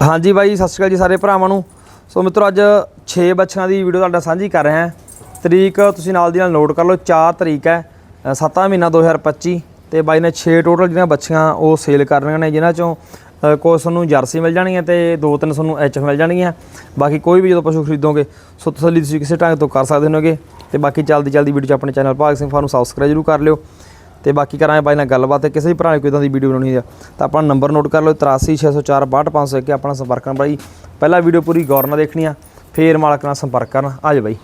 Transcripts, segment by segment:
ਹਾਂਜੀ ਬਾਈ ਸਤਿ ਸ਼੍ਰੀ ਅਕਾਲ ਜੀ ਸਾਰੇ ਭਰਾਵਾਂ ਨੂੰ। ਸੋ ਮਿੱਤਰੋ ਅੱਜ 6 ਬੱਚਿਆਂ ਦੀ ਵੀਡੀਓ ਤੁਹਾਡਾ ਸਾਂਝੀ ਕਰ ਰਹੇ ਹਾਂ। ਤਰੀਕ ਤੁਸੀਂ ਨਾਲ ਦੀ ਨਾਲ ਨੋਟ ਕਰ ਲਓ 4 ਤਰੀਕ ਹੈ 7ਵਾਂ ਮਹੀਨਾ 2025 ਤੇ ਬਾਈ ਨੇ 6 ਟੋਟਲ ਜਿਹੜੀਆਂ ਬੱਚੀਆਂ ਉਹ ਸੇਲ ਕਰਨੀਆਂ ਨੇ ਜਿਨ੍ਹਾਂ ਚੋਂ ਅ, ਕੁਝ ਤੁਹਾਨੂੰ ਜਰਸੀ ਮਿਲ ਜਾਣਗੀਆਂ ਤੇ ਦੋ ਤਿੰਨ ਤੁਹਾਨੂੰ ਐਚ ਮਿਲ ਜਾਣਗੀਆਂ। ਬਾਕੀ ਕੋਈ ਵੀ ਜਦੋਂ ਪਸ਼ੂ ਖਰੀਦੋਗੇ ਸੋ ਤਸੱਲੀ ਤੁਸੀਂ ਕਿਸੇ ਢੰਗ ਤੋਂ ਕਰ ਸਕਦੇ ਹੋਗੇ। ਤੇ ਬਾਕੀ ਚੱਲਦੀ ਚੱਲਦੀ ਵੀਡੀਓ ਚ ਆਪਣੇ ਚੈਨਲ ਭਾਗ ਸਿੰਘ ਫਾਰਮ ਨੂੰ ਸਬਸਕ੍ਰਾਈਬ ਜਰੂਰ ਕਰ ਲਿਓ। ਤੇ ਬਾਕੀ ਕਰਾਂਗੇ ਬਾਈ ਨਾਲ ਗੱਲਬਾਤ ਤੇ ਕਿਸੇ ਵੀ ਭਰਾ ਨੇ ਕੋਈ ਇਦਾਂ ਦੀ ਵੀਡੀਓ ਬਣਾਉਣੀ ਹੈ ਤਾਂ ਆਪਣਾ ਨੰਬਰ ਨੋਟ ਕਰ ਲਓ 8360462501 ਕਿ ਆਪਣਾ ਸੰਪਰਕ ਕਰਨ ਬਾਈ ਪਹਿਲਾਂ ਵੀਡੀਓ ਪੂਰੀ ਗੌਰ ਨਾਲ ਦੇਖਣੀ ਆ ਫੇਰ ਮਾਲਕ ਨਾਲ ਸੰਪਰਕ ਕਰਨ। ਆ ਜਾ ਬਾਈ।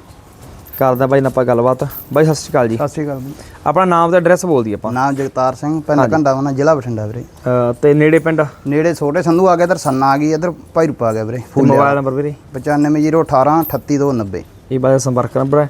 ਕਰਦਾ ਬਾਈ ਨਾਲ ਆਪਾਂ ਗੱਲਬਾਤ। ਬਾਈ ਸਤਿ ਸ਼੍ਰੀ ਅਕਾਲ ਜੀ। ਸਤਿ ਸ਼੍ਰੀ ਅਕਾਲ ਜੀ ਆਪਣਾ ਨਾਮ ਤੇ ਐਡਰੈਸ ਬੋਲ ਦਈਏ ਆਪਾਂ। ਨਾਮ ਜਗਤਾਰ ਸਿੰਘ ਪਿੰਡ ਘੰਡਾਵਣਾ ਜ਼ਿਲ੍ਹਾ ਬਠਿੰਡਾ ਵੀਰੇ। ਤੇ ਨੇੜੇ ਪਿੰਡ? ਨੇੜੇ ਛੋਟੇ ਸੰਧੂ ਆ ਗਿਆ ਇਧਰ ਸੰਨਾ ਆ ਗਈ ਇਧਰ ਭਾਈ ਰੂਪਾ ਆ ਗਿਆ ਵੀਰੇ ਮੋਬਾਈਲ ਨੰਬਰ ਵੀਰੇ? 95018 38290 ਇਹ ਬਾਈ ਦਾ ਸੰਪਰਕ ਨੰਬਰ ਹੈ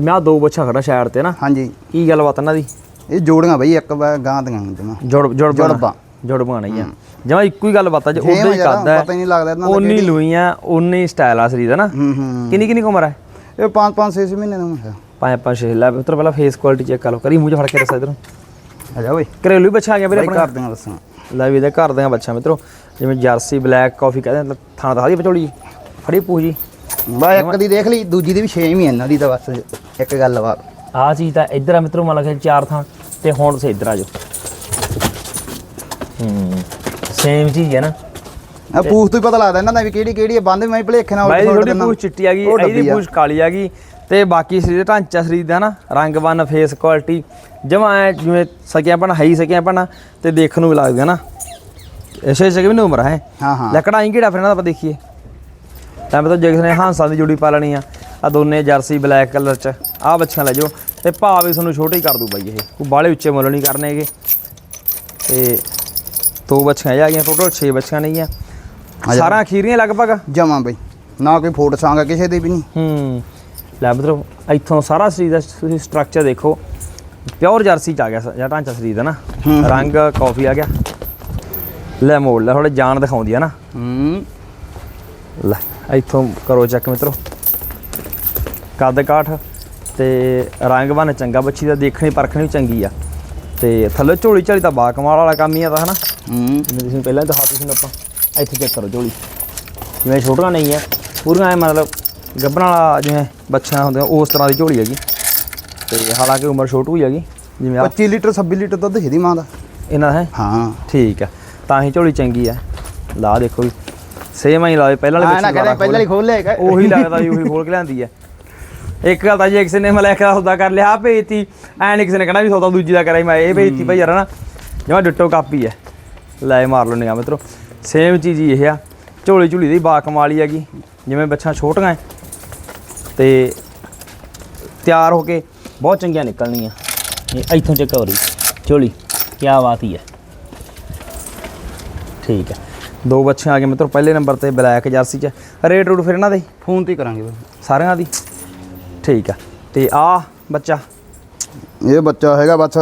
ਮੈਂ ਦੋ ਬੱਚਾ ਖੜਾ ਸ਼ਾਇਰ ਤੇ ਨਾ। ਹਾਂਜੀ। ਕੀ ਗੱਲਬਾਤ ਇਹਨਾਂ ਦੀ? ਇਹ ਜੋੜੀਆਂ ਬਈ ਇੱਕ ਗਾਂ ਦੀਆਂ ਜਮਾ ਜੁੜ ਜੁੜ ਜੁੜਬਾਂ। ਜੁੜ ਬਣਾਈ ਆ। ਜਮਾ ਇੱਕੋ ਹੀ ਗੱਲ ਬਾਤ ਆ ਜੇ ਉਦਾਂ ਹੀ ਆ ਕਰਦਾ ਪਤਾ ਹੀ ਨਹੀਂ ਲੱਗਦਾ ਇਹਨਾਂ ਦਾ ਉਨੀ ਲੂਈਆਂ ਉਨੀ ਸਟਾਈਲ ਆ ਸਰੀਰ ਦਾ ਨਾ। ਹੂੰ ਹੂੰ। ਕਿੰਨੀ ਕਿੰਨੀ ਕੁ ਉਮਰ ਹੈ? ਇਹ 5 5 6 ਮਹੀਨੇ ਦਾ ਹੁੰਦਾ ਪੰਜ ਪੰਜ ਛੇ ਲੈ ਪੁੱਤਰ ਪਹਿਲਾਂ ਫੇਸ ਕੁਆਲਿਟੀ ਚੈੱਕ ਕਰ ਲਓ। ਕਰੀ ਮੂੰਹ ਚ ਫੜ ਕੇ ਦੱਸ ਇਧਰੋਂ। ਆ ਜਾ ਓਏ। ਘਰੇਲੂ ਬੱਚਾ ਆ ਗਿਆ ਵੀਰੇ ਆਪਣਾ। ਘਰ ਦੀਆਂ ਦੱਸਾਂ। ਲੈ ਵੀ ਇਹਦੇ ਘਰ ਦੇ ਬੱਚਾ ਮਿੱਤਰੋ। ਜਿਵੇਂ ਜਰਸੀ ਬਲੈਕ ਕਾਫੀ ਕਹਿੰਦੇ ਥਾਂ ਦਾ ਦੀ ਪਚੋਲੀ ਫੜੀ ਪੂ ਜੀ। ਬਾ ਇੱਕ ਦੀ ਦੇਖ ਲਈ ਦੂਜੀ ਦੀ ਵੀ 6 ਹੀ ਇਹਨਾਂ ਦੀ ਤਾਂ ਬਸ ਇੱਕ ਗੱਲ ਵਾ। ਆਹ ਚੀਜ਼ ਤਾਂ ਇੱਧਰ ਆ ਮਿੱਤਰੋ ਮਤਲਬ ਕਿ ਚਾਰ ਥਾਂ। ਤੇ ਹੁਣ ਤੁਸੀਂ ਇੱਧਰ ਆ ਜਾਓ। ਹੂੰ ਸੇਮ ਚੀਜ਼ ਹੈ ਨਾ। ਆ ਪੂਛ ਤੋਂ ਹੀ ਪਤਾ ਲੱਗਦਾ ਇਹਨਾਂ ਦਾ ਵੀ ਕਿਹੜੀ ਕਿਹੜੀ ਹੈ ਬੰਦ ਮੈਂ ਭਲੇਖੇ ਨਾਲ ਬਾਈ ਥੋੜੀ। ਪੂਛ ਚਿੱਟੀ ਆ ਗਈ ਇਹਦੀ। ਪੂਛ ਕਾਲੀ ਆ ਗਈ ਤੇ ਬਾਕੀ ਸਰੀਰ ਢਾਂਚਾ ਸਰੀਰ ਦਾ ਨਾ ਰੰਗ ਬਨ ਫੇਸ ਕੁਆਲਿਟੀ ਜਮਾ ਐ ਜਿਵੇਂ ਸਕਿਆ ਪਣਾ ਹੈ ਹੀ ਸਕਿਆ ਪਣਾ ਤੇ ਦੇਖਣ ਨੂੰ ਵੀ ਲੱਗਦਾ ਨਾ। ਇਸੇ ਸਕੇ ਵੀ ਉਮਰ ਹੈ? ਹਾਂ ਹਾਂ। ਲੱਕੜਾ ਹੀ ਕਿਹੜਾ ਫਿਰ ਇਹਨਾਂ ਦਾ ਆਪਾਂ ਦੇਖੀਏ। ਤਾਂ ਮੈਂ ਤਾਂ ਜੇ ਕਿਸੇ ਨੇ ਹਾਂਸਾਂ ਦੀ ਜੋੜੀ ਪਾ ਲੈਣੀ ਆ ਆ ਦੋਨੇ ਜਰਸੀ ਬਲੈਕ ਕਲਰ ਚ ਆ ਬੱਚੀਆਂ ਲੈ ਜਾਓ। ਤੇ ਭਾਅ ਵੀ ਤੁਹਾਨੂੰ ਛੋਟੇ ਹੀ ਕਰ ਦੂ ਬਾਈ ਇਹ। ਕੋਈ ਬਾਹਲੇ ਉੱਚੇ ਮੁੱਲ ਨਹੀਂ ਕਰਨੇ ਹੈਗੇ। ਤੇ ਦੋ ਬੱਚੀਆਂ ਆ ਗਈਆਂ ਟੋਟਲ 6 ਬੱਚੀਆਂ ਨਹੀਂ ਆ ਸਾਰਾ ਅਖੀਰੀਆਂ ਲਗਭਗ? ਜਮਾ ਬਈ। ਨਾ ਕੋਈ ਫੋਟ ਸਾਂਗਾ ਕਿਸੇ ਦੀ ਵੀ ਨਹੀਂ। ਹੂੰ। ਲੈ ਮਤਲਬ ਇੱਥੋਂ ਸਾਰਾ ਸਰੀਰ ਦਾ ਤੁਸੀਂ ਸਟਰਕਚਰ ਦੇਖੋ। ਪਿਓਰ ਜਰਸੀ ਚ ਆ ਗਿਆ ਜਾਂ ਢਾਂਚਾ ਸਰੀਰ ਦਾ ਨਾ। ਰੰਗ ਕਾਫੀ ਆ ਗਿਆ। ਲੈ ਮੋੜ ਲੈ ਥੋੜੇ ਜਾਨ ਦਿਖਾਉਂਦੀ ਆ ਨਾ। ਹੂੰ। ਲੈ ਇੱਥੋਂ ਕਰੋ ਚੈੱਕ ਮਿੱਤਰੋ। ਕੱਦ ਕਾਠ। ਤੇ ਰੰਗ ਬਨ ਚੰਗਾ ਬੱਚੀ ਦਾ ਦੇਖਣੀ ਪਰਖਣੀ ਵੀ ਚੰਗੀ ਆ। ਤੇ ਥੱਲੇ ਝੋਲੀ ਝਾਲੀ ਤਾਂ ਬਾ ਕਮਾਲ ਵਾਲਾ ਕੰਮ ਹੀ ਆ ਤਾਂ ਹਨਾ? ਹੂੰ। ਤੁਸੀਂ ਪਹਿਲਾਂ ਦਿਖਾ ਤੁਸੀਂ ਆਪਾਂ ਇੱਥੇ ਚੈੱਕ ਕਰੋ ਝੋਲੀ। ਜਿਵੇਂ ਛੋਟੀਆਂ ਨਹੀਂ ਆ ਪੂਰੀਆਂ ਐ ਮਤਲਬ ਗੱਭਣ ਵਾਲਾ ਜਿਵੇਂ ਬੱਚਿਆਂ ਹੁੰਦੇ ਆ, ਉਸ ਤਰ੍ਹਾਂ ਦੀ ਝੋਲੀ ਹੈਗੀ। ਤੇ ਹਾਲਾਂਕਿ ਉਮਰ ਛੋਟੂ ਹੀ ਹੈਗੀ ਜਿਵੇਂ ਆ। 25 ਲੀਟਰ 26 ਲੀਟਰ ਦੁੱਧ ਇਹਦੀ ਮਾਂ ਦਾ। ਇਹਨਾਂ ਦਾ ਹੈ? ਹਾਂ। ਠੀਕ ਆ। ਤਾਂ ਹੀ ਝੋਲੀ ਚੰਗੀ ਆ। ਲਾ ਦੇਖੋ ਵੀ। ਸੇਮ ਹੀ ਲਾਵੇ ਪਹਿਲਾਂ ਵਾਲੇ ਆ ਨਾ ਵਿੱਚ ਕਹਿੰਦੇ ਪਹਿਲਾਂ ਹੀ ਖੋਲ ਲਿਆ ਹੈਗਾ ਉਹੀ ਲੱਗਦਾ ਜੀ ਉਹੀ ਖੋਲ ਕੇ ਲਿਆਂਦੀ ਹੈ ਇੱਕ ਗੱਲ ਤਾਂ ਜੇ ਕਿਸੇ ਨੇ ਮਲੈਕ ਦਾ ਸੌਦਾ ਕਰ ਲਿਆ ਆ ਭੇਜਤੀ। ਐ ਨਹੀਂ ਕਿਸੇ ਨੇ ਕਹਿਣਾ ਵੀ ਸੌਦਾ ਦੂਜੀ ਦਾ ਕਰਾਈ ਮੈਂ ਇਹ ਭੇਜਤੀ ਭਾਈ ਯਾਰ ਨਾ ਜਿਵੇਂ ਡਿੱਟੋ ਕਾਪੀ ਹੈ ਲੈ ਮਾਰ ਲਓ ਨਿਗਾਹ ਮਿੱਤਰੋ। ਸੇਮ ਚੀਜ਼ ਹੀ ਇਹ ਆ। ਝੋਲੀ ਝੁਲੀ ਦੀ ਬਾ ਕਮਾਲੀ ਹੈਗੀ ਜਿਵੇਂ ਬੱਚਾ ਛੋਟੀਆਂ ਐ। ਤੇ ਤਿਆਰ ਹੋ ਕੇ ਬਹੁਤ ਚੰਗੀਆਂ ਨਿਕਲਣੀਆਂ। ਇਹ ਇੱਥੋਂ ਚੱਕ ਹੋ ਰਹੀ। ਝੋਲੀ ਕੀ ਬਾਤ ਹੀ ਹੈ ਠੀਕ ਹੈ ਦੋ ਬੱਚੇ ਆ ਗਏ ਮਿੱਤਰੋ ਪਹਿਲੇ ਨੰਬਰ ਤੇ ਬਲੈਕ ਜਰਸੀ ਚ। ਰੇਟ ਰੂਟ ਫਿਰ ਇਹਨਾਂ ਦੇ? ਫੋਨ ਤੇ ਹੀ ਕਰਾਂਗੇ ਬਈ। ਸਾਰਿਆਂ ਦੀ? ਠੀਕ ਆ। ਤੇ ਆ ਬੱਚਾ? ਇਹ ਬੱਚਾ ਹੈਗਾ ਬਸ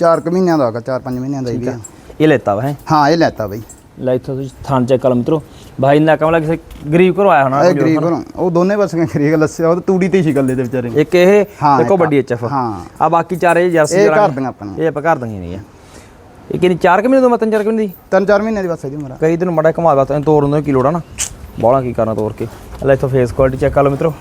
4 ਕੁ ਮਹੀਨਿਆਂ ਦਾ ਹੈਗਾ 4-5 ਮਹੀਨਿਆਂ ਦਾ ਹੀ ਵੀ ਆ। ਇਹ ਲੈਤਾ ਵਾ ਹੈ? ਹਾਂ ਇਹ ਲੈਤਾ ਬਈ। ਲੈ ਇੱਥੋਂ ਤੁਸੀਂ ਥਾਂ ਚੈੱਕ ਕਰ ਲਓ ਮਿੱਤਰੋ। ਭਾਈ ਨੇ ਕਮਲਾ ਕਿਸੇ ਗਰੀਬ ਘਰੋਂ ਆਇਆ ਹੋਣਾ ਇਹ ਗਰੀਬ ਘਰੋਂ। ਉਹ ਦੋਨੇ ਬਸੀਆਂ ਖਰੀਗ ਲੱਸੇ ਉਹ ਤਾਂ ਤੂੜੀ ਤੇ ਹੀ ਸੀ ਗੱਲੇ ਦੇ ਵਿਚਾਰੇ ਇੱਕ ਇਹ ਹਾਂ, ਦੇਖੋ ਇੱਕ ਵੱਡੀ ਐਚਐਫ ਹਾਂ। ਆ ਬਾਕੀ ਚਾਰੇ ਜਰਸੀ ਇਹ ਜਰਾਂ ਘਰ ਦੀਆਂ ਆਪਣੀਆਂ। ਇਹ ਆਪਾਂ ਘਰ ਦੀਆਂ ਨਹੀਂ ਆ ਇਹ ਕਿੰਨੀ 4 ਕਿ ਮਹੀਨੇ ਤੋਂ ਮਤਨ 4 ਕਿ ਮਹੀਨੇ ਦੀ? ਤਿੰਨ ਚਾਰ ਮਹੀਨਿਆਂ ਦੀ ਬਸ ਇਹਦੀ ਉਮਰ ਆ। ਕਈ ਦਿਨ ਮੜਾ ਘਮਾਵਾ ਤਾਂ ਤੋੜਨ ਦਾ ਕੀ ਲੋੜ ਆ ਨਾ? ਬੋਲਾ ਕੀ ਕਰਨਾ ਤੋੜ ਕੇ। ਲੈ ਇੱਥੋਂ ਫੇਸ ਕੁਆਲਿਟੀ ਚੈੱਕ ਕਰ ਲਓ ਮਿੱਤਰੋ।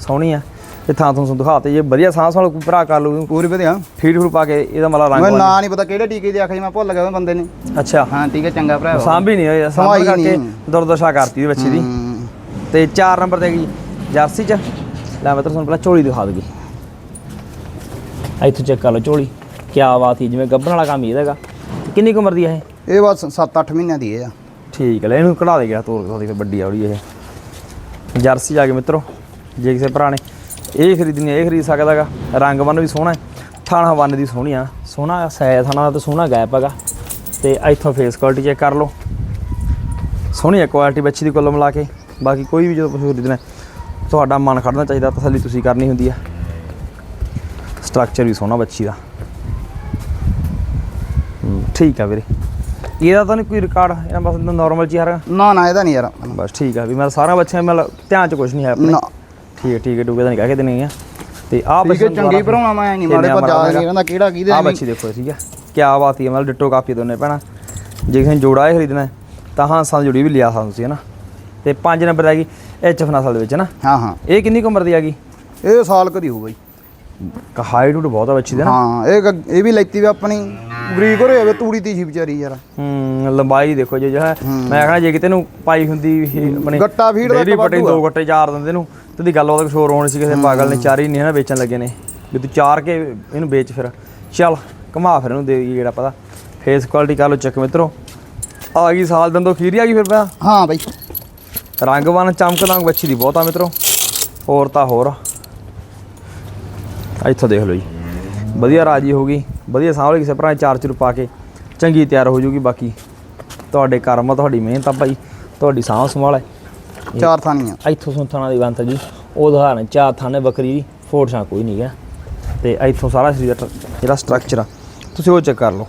ਸੋਹਣੀ ਆ। ਇਹ ਥਾਂ ਤੁਹਾਨੂੰ ਦਿਖਾਤੇ ਜੇ ਵਧੀਆ ਸਾਂਸ ਵਾਲਾ ਕੋਈ ਭਰਾ ਕਰ ਲੂ ਪੂਰੀ ਵਧੀਆ। ਫੀਡ ਫੂਡ ਪਾ ਕੇ ਇਹਦਾ ਮਲਾ ਰੰਗ ਮੈਨੂੰ ਨਾਂ ਨਹੀਂ ਪਤਾ ਕਿਹੜੇ ਟੀਕੇ ਦੇ ਆਖੇ ਮੈਂ ਭੁੱਲ ਗਿਆ ਉਹ ਬੰਦੇ ਨੇ। ਅੱਛਾ। ਹਾਂ ਟੀਕੇ ਚੰਗਾ ਭਰਾ। ਵਾ। ਸਾਂਭੀ ਨਹੀਂ ਹੋਈ ਸਾਂਭ ਕਰਕੇ। ਦੁਰਦਸ਼ਾ ਕਰਤੀ ਇਹਦੀ ਬੱਚੀ ਦੀ। ਹੂੰ। ਤੇ 4 ਨੰਬਰ ਤੇ ਗਈ ਜਰਸੀ ਚ। ਲੈ ਮੈਂ ਤੁਹਾਨੂੰ ਪਹਿਲਾਂ ਝੋਲੀ ਦਿਖਾ ਦਗੀ। ਇੱਥੋਂ ਚੈੱਕ ਕਰ ਲਓ ਝੋਲੀ। ਕੀ ਬਾਤ ਹੈ ਜਿਵੇਂ ਗੱਭਣ ਵਾਲਾ ਕੰਮ ਹੀ ਇਹਦਾਗਾ ਕਿੰਨੀ ਉਮਰ ਦੀ ਹੈ ਇਹ? ਇਹ ਬਸ 7-8 ਮਹੀਨਿਆਂ ਦੀ ਇਹ ਆ। ਠੀਕ ਹੈ ਲੈ ਇਹਨੂੰ ਕਢਾ ਦੇ ਗਿਆ ਤੋਰ ਫਿਰ ਵੱਡੀ ਆਉੜੀ ਇਹ। ਜਰਸੀ ਜਾ ਕੇ ਮਿੱਤਰੋ ਜੇ ਕਿਸੇ ਭਰਾ ਨੇ ਇਹ ਖਰੀਦਣੀ ਇਹ ਖਰੀਦ ਸਕਦਾਗਾ ਰੰਗ ਬੰਨ ਵੀ ਸੋਹਣਾ ਹੈ ਥਾਣਾ ਬੰਨ ਦੀ ਸੋਹਣੀ ਆ। ਸੋਹਣਾ ਸੈ ਥਾਣਾ ਦਾ ਤੇ ਸੋਹਣਾ ਗੈਪ ਹੈਗਾ। ਤੇ ਇੱਥੋਂ ਫੇਸ ਕੁਆਲਿਟੀ ਚੈੱਕ ਕਰ ਲਓ। ਸੋਹਣੀ ਹੈ ਕੁਆਲਿਟੀ ਬੱਚੀ ਦੀ ਕੁੱਲ ਮਿਲਾ ਕੇ। ਬਾਕੀ ਕੋਈ ਵੀ ਜਦੋਂ ਪਸ਼ੂ ਖਰੀਦਣਾ ਤੁਹਾਡਾ ਮਨ ਖੜਨਾ ਚਾਹੀਦਾ ਤਸੱਲੀ ਤੁਸੀਂ ਕਰਨੀ ਹੁੰਦੀ ਆ। ਸਟਰਕਚਰ ਵੀ ਸੋਹਣਾ ਬੱਚੀ ਦਾ। ਠੀਕ ਆ ਵੀਰੇ। ਇਹਦਾ ਤਾਂ ਨਹੀਂ ਕੋਈ ਰਿਕਾਰਡ ਇਹਨਾਂ ਬਸ ਨਾਰਮਲ ਹੀ ਹਰ ਨਾ ਨਾ ਇਹਦਾ ਨਹੀਂ ਯਾਰ। ਬਸ ਠੀਕ ਆ ਵੀ ਮੈਂ ਸਾਰਾ ਬੱਚਿਆਂ ਮਤਲਬ ਧਿਆਨ ਚ ਕੁਝ ਨਹੀਂ ਹੈ ਆਪਣੇ। ਨਾ। ਠੀਕ ਹੈ ਠੀਕ ਹੈ ਡੂਬੇ ਦਾ ਨਹੀਂ ਕਹਿ ਕੇ ਦੇਣੀ ਆ। ਤੇ ਠੀਕ ਹੈ ਚੰਗੀ ਭਰਾਉਣਾ ਮੈਂ ਨਹੀਂ ਮਾਰੇ ਪਰ ਜਾ ਨਹੀਂ ਰਹਿੰਦਾ ਕਿਹੜਾ ਕਿਹਦੇ ਆ ਬੱਚੀ ਦੇਖੋ ਠੀਕ ਹੈ। ਕੀ ਬਾਤ ਹੀ ਹੈ ਮਤਲਬ ਡਿੱਟੋ ਕਾਪੀ ਦੋਨੇ ਭੈਣਾਂ। ਜੇ ਕਿਸੇ ਜੋੜਾ ਇਹ ਖਰੀਦਣਾ ਹੈ ਤਾਂ ਹਾਂਸਾਂ ਜੁੜੀ ਵੀ ਲਿਆ ਸਕਦੇ ਤੁਸੀਂ ਹਨਾ ਤੇ 5 ਨੰਬਰ ਆ ਗਈ ਐਚ ਐਫ ਨਸਲ ਦੇ ਵਿੱਚ ਨਾ। ਹਾਂ ਹਾਂ। ਇਹ ਕਿੰਨੀ ਕੁ ਉਮਰ ਦੀ ਆ ਗਈ? ਇਹ ਸਾਲ ਕਦੀ ਹੋਊ ਬਾਈ ਹਾਈਟ ਹੂਟ ਬਹੁਤ ਆ ਬੱਚੀ ਦੇ ਨਾ। ਹਾਂ ਇਹ ਇਹ ਵੀ ਲੈਤੀ ਵੀ ਆਪਣੀ। ਬਰੀਕ ਹੋ ਰਹੀ ਤੂੜੀ ਤੀ ਸੀ ਵਿਚਾਰੀ ਯਾਰ। ਹੂੰ ਲੰਬਾਈ ਦੇਖੋ ਜੇ ਜੋ ਹੈ। ਮੈਂ ਕਹਣਾ ਜੇ ਕਿਤੇ ਨੂੰ ਪਾਈ ਹੁੰਦੀ ਆਪਣੀ ਗੱਟਾ ਫੀਡ ਦਾ ਤਾਂ ਪੱਟੀ ਆ। ਦੋ ਗੱਟੇ ਚਾਰ ਦਿੰਦੇ ਨੂੰ ਤੇ ਦੀ ਗੱਲ ਉਹਦਾ ਸ਼ੋਰ ਹੋਣੀ ਸੀ ਕਿਸੇ ਪਾਗਲ ਨੇ ਚਾਰ ਹੀ ਨਹੀਂ ਨਾ ਵੇਚਣ ਲੱਗੇ ਨੇ। ਵੀ ਤੂੰ ਚਾਰ ਕੇ ਇਹਨੂੰ ਵੇਚ ਫਿਰ। ਚੱਲ ਘੁਮਾ ਫਿਰ ਇਹਨੂੰ ਦੇ ਜਿਹੜਾ ਪਤਾ। ਫੇਸ ਕੁਆਲਿਟੀ ਕਰ ਲੋ ਚੱਕ ਮਿੱਤਰੋ। ਆ ਗਈ ਸਾਲ ਤੋਂ ਖੀਰੀ ਆ ਗਈ ਫਿਰ ਪਿਆ ਹਾਂ ਬਾਈ। ਰੰਗਵਾਨ ਚਮਕਦਾਰ ਬੱਚੀ ਦੀ ਬਹੁਤ ਮਿੱਤਰੋ। ਹੋਰ ਤਾਂ ਹੋਰ। ਆ ਇੱਥੋਂ ਦੇਖ ਲਓ ਜੀ। ਵਧੀਆ ਰਾਜੀ ਹੋ ਗਈ। ਵਧੀਆ ਸਾਂਭ ਲਈ ਕਿਸੇ ਭਰਾ ਚਾਰ ਚੁਰ ਪਾ ਕੇ। ਚੰਗੀ ਤਿਆਰ ਹੋ ਜੂਗੀ ਬਾਕੀ। ਤੁਹਾਡੇ ਕਰਮ ਆ ਤੁਹਾਡੀ ਮਿਹਨਤ ਆ ਭਾਈ। ਤੁਹਾਡੀ ਸਾਂਭ ਸੰਭਾਲ ਹੈ। ਚਾਰ ਥਾਨੀਆਂ ਇੱਥੋਂ ਸੁੰਥਾਣਾ ਦੀ ਬੰਤ ਜੀ। ਉਹ ਉਦਾਹਰਨ ਚਾਰ ਥਾਣੇ ਬੱਕਰੀ ਦੀ ਛਾਂ ਕੋਈ ਨਹੀਂ ਹੈ। ਤੇ ਇੱਥੋਂ ਸਾਰਾ ਸਰੀਰ ਦਾ ਜਿਹੜਾ ਸਟਰਕਚਰ ਆ ਤੁਸੀਂ ਉਹ ਚੈੱਕ ਕਰ ਲਓ।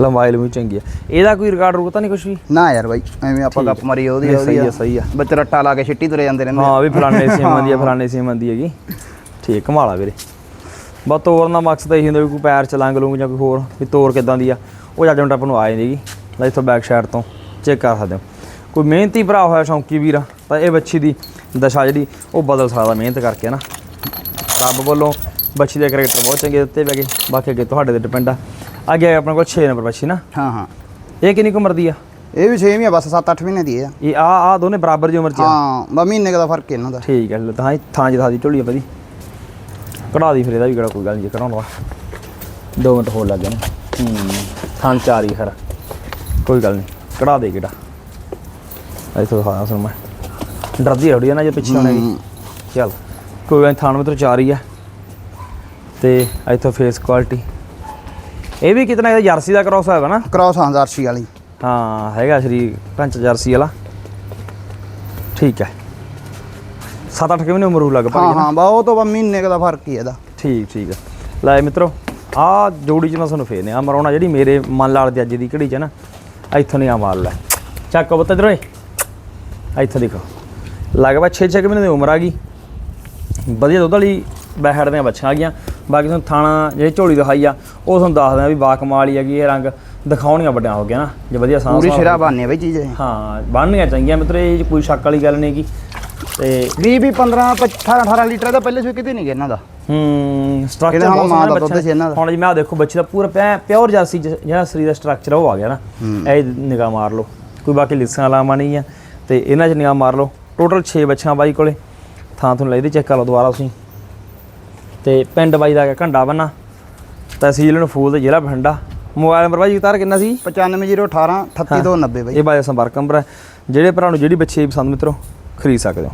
ਲੰਬਾਈ ਲੰਬੀ ਚੰਗੀ ਆ। ਇਹਦਾ ਕੋਈ ਰਿਕਾਰਡ ਰੂਕ ਤਾਂ ਨਹੀਂ ਕੁਝ ਵੀ? ਨਾ ਯਾਰ ਬਾਈ ਐਵੇਂ ਆਪਾਂ ਗੱਪ। ਮਾਰੀ ਉਹਦੀ ਸਹੀ ਆ, ਸਹੀ ਆ। ਬੱਚ ਰੱਟਾ ਲਾ ਕੇ ਛਿੱਟੀ ਤੁਰੇ ਜਾਂਦੇ ਰਹਿੰਦੇ ਹਾਂ ਵੀ ਫਲਾਣੇ ਸੇਮਾਂ ਦੀ ਆ ਫਲਾਣੇ ਸੇਮਾਂ ਦੀ ਹੈਗੀ। ਠੀਕ ਕਮਾਲਾ ਵੀਰੇ। ਬਸ ਤੋਰਨ ਦਾ ਮਕਸਦ ਇਹੀ ਹੁੰਦਾ ਵੀ ਕੋਈ ਪੈਰ ਚ ਲੰਘ ਲੂੰਗ ਜਾਂ ਕੋਈ ਹੋਰ ਵੀ ਤੋਰ ਕਿਦਾਂ ਦੀ ਆ। ਉਹ ਜੱਜਮੈਂਟ ਆਪਾਂ ਨੂੰ ਆ ਜਾਂਦੀਗੀ ਲੈ ਇੱਥੋਂ ਬੈਕ ਸਾਈਡ ਤੋਂ ਚੈੱਕ ਕਰ ਸਕਦੇ ਹੋ। ਕੋਈ ਮਿਹਨਤੀ ਭਰਾ ਹੋਇਆ ਸ਼ੌਂਕੀ ਵੀਰ ਤਾਂ ਇਹ ਬੱਚੀ ਦੀ ਦਸ਼ਾ ਜਿਹੜੀ ਉਹ ਬਦਲ ਸਕਦਾ ਮਿਹਨਤ ਕਰਕੇ ਨਾ ਰੱਬ ਵੱਲੋਂ ਬੱਚੀ ਦੇ ਕਰੈਕਟਰ ਬਹੁਤ ਚੰਗੇ ਦਿੱਤੇ ਹੈਗੇ ਬਾਕੀ ਅੱਗੇ ਤੁਹਾਡੇ ਤੇ ਡਿਪੈਂਡ ਆ। ਅੱਗੇ ਆਪਣੇ ਕੋਲ 6 ਨੰਬਰ ਬੱਚੀ ਨਾ। ਹਾਂ ਹਾਂ। ਇਹ ਕਿੰਨੀ ਕੁ ਉਮਰ ਦੀ ਆ? ਇਹ ਵੀ 6 ਮਹੀਨੇ ਬਸ 7-8 ਮਹੀਨੇ ਦੀ ਹੈ ਇਹ ਆ ਆ ਦੋਨੇ ਬਰਾਬਰ ਦੀ ਉਮਰ ਚ ਆ। ਹਾਂ ਬਾ ਮਹੀਨੇ ਦਾ ਫ਼ਰਕ ਹੈ ਇਹਨਾਂ ਦਾ। ਠੀਕ ਹੈ ਤਾਂ ਥਾਂ ਜਿਹਾ ਦੀ ਝੋਲੀ ਆ ਵਧੀ ਕਢਾ ਦੀ ਫਿਰ ਇਹਦਾ ਵੀ ਕਿਹੜਾ ਕੋਈ ਗੱਲ ਨਹੀਂ ਕਢਾਉਣਾ ਦੋ ਮਿੰਟ ਹੋਰ ਲੱਗ ਜਾਣੇ। ਹੂੰ ਥਾਂ ਚਾਰ ਹੀ ਖਰਾ। ਕੋਈ ਗੱਲ ਨਹੀਂ ਕਢਾ ਦੇ ਕਿਹੜਾ। ਇੱਥੋਂ ਦਿਖਾ ਸੁਣ ਮੈਂ। ਡਰਦੀ ਰੋੜੀ ਨਾ ਜੇ ਪਿੱਛੇ ਹੋਣੇ ਦੀ। ਹੂੰ। ਚੱਲ ਕੋਈ ਗੱਲ ਨੀ, ਥਾਂ ਮਿੱਤਰ ਚਾਰ ਹੀ ਆ। ਤੇ ਇੱਥੋਂ ਫੇਸ ਕੁਆਲਿਟੀ ਇਹ ਵੀ ਕਿਤਨਾ ਇਹਦਾ ਜਰਸੀ ਦਾ ਕ੍ਰਾਸ ਵਾ ਨਾ? ਕ੍ਰਾਸ ਹਾਂ ਦਰਸ਼ੀ ਵਾਲੀ। ਹਾਂ ਹੈਗਾ ਸ਼੍ਰੀ ਢੰਚ ਜਰਸੀ ਵਾਲਾ। ਠੀਕ ਹੈ। 7-8 ਕਿਵੇਂ ਉਮਰ ਹੋ ਲੱਗ ਹਾਂ ਪਈ ਹਾਂ ਬਾ ਉਹ ਤੋਂ ਬਾ ਮਹੀਨੇ ਦਾ ਫ਼ਰਕ ਹੀ ਹੈ ਇਹਦਾ। ਠੀਕ ਠੀਕ ਹੈ ਲੈ ਮਿੱਤਰੋ ਆ ਜੋੜੀ ਚ ਮੈਂ ਤੁਹਾਨੂੰ ਫੇਰ ਨੇ ਆ ਮਰਾਉਣਾ ਜਿਹੜੀ ਮੇਰੇ ਮਨ ਲਾਲ ਦੀ ਅੱਜ ਦੀ ਘੜੀ ਚ ਨਾ ਇੱਥੋਂ ਨਹੀਂ ਆ ਮਾਲ ਲੈ। ਚੱਕ ਬੁੱਤ ਇਧਰੋਂ ਇੱਥੋਂ ਦੇਖੋ। ਲਗਭਗ 6-6 ਮਹੀਨੇ ਦੀ ਉਮਰ ਆ ਗਈ। ਵਧੀਆ ਦੁੱਧ ਵਾਲੀ ਬੈਹੜ ਦੀਆਂ ਬੱਚੀਆਂ ਆ ਗਈਆਂ। ਬਾਕੀ ਤੁਹਾਨੂੰ ਥਾਣਾ ਜਿਹੜੀ ਝੋਲੀ ਦਿਖਾਈ ਆ ਉਹ ਤੁਹਾਨੂੰ ਦੱਸ ਦਿਆਂ ਵੀ ਬਾ ਕਮਾਲ ਹੀ ਹੈਗੀ ਇਹ ਰੰਗ ਦਿਖਾਉਣੀਆਂ ਵੱਡਿਆਂ ਹੋ ਗਿਆ ਨਾ ਜੇ ਵਧੀਆ ਸਾਂਭ ਪੂਰੀ ਸਿਰਾ ਬਾਨੇ ਬਈ ਚੀਜ਼ ਹਾਂ ਬਣਨੀਆਂ ਚਾਹੀਦੀਆਂ ਮਿੱਤਰੋ ਇਹ ਕੋਈ ਸ਼ੱਕ ਵਾਲੀ ਗੱਲ ਨਹੀਂ ਗੀ ਤੇ 20 ਵੀ 15 18 18 ਲੀਟਰ ਦਾ ਪਹਿਲੇ ਸੂ ਕਿਤੇ ਨਹੀਂ ਗਿਆ ਇਹਨਾਂ ਦਾ। ਹੂੰ ਸਟਰਕਚਰ ਬਹੁਤ ਮਾਂ ਦਾ ਦੁੱਧ ਸੀ ਇਹਨਾਂ ਦਾ। ਹੁਣ ਜਿਵੇਂ ਆ ਦੇਖੋ ਬੱਚੇ ਦਾ ਪੂਰਾ ਪਿਓਰ ਜਰਸੀ ਜ- ਜਿਹੜਾ ਸਰੀਰ ਦਾ ਸਟਰਕਚਰ ਉਹ ਆ ਗਿਆ ਨਾ। ਇਹ ਨਿਗਾਹ ਮਾਰ ਲਓ। ਕੋਈ ਬਾਕੀ ਲਿਸਾਂ ਲਾਵਾਂ ਨਹੀਂ ਆ। ਤੇ ਇਹਨਾਂ 'ਚ ਨਿਗਾਹ ਮਾਰ ਲਓ। ਟੋਟਲ 6 ਬੱਚਿਆਂ ਬਾਈ ਕੋਲੇ। ਥਾਂ ਤੁਹਾਨੂੰ ਲੈਦੇ ਚੈੱਕ ਕਰ ਲਓ ਦੁਬਾਰਾ ਤੁਸੀਂ। ਤੇ ਪਿੰਡ ਬਾਈ ਦਾ ਘੰਡਾ ਬੰਨਾ ਤਹਿਸੀਲ ਨੂੰ ਫੂਲ ਤੇ ਜ਼ਿਲ੍ਹਾ ਬਠਿੰਡਾ। ਮੋਬਾਈਲ ਨੰਬਰ ਬਾਈ ਉਤਾਰ ਕਿੰਨਾ ਸੀ? 95018 38290 ਬਈ। ਇਹ ਬਾਈ ਦਾ ਸੰਪਰਕ ਨੰਬਰ ਹੈ। ਜਿਹੜੇ ਭਰਾ ਨੂੰ ਜਿਹੜੀ ਬੱਚੀ ਪਸੰਦ ਮਿੱਤਰੋ ਖਰੀਦ ਸਕਦੇ ਹੋ।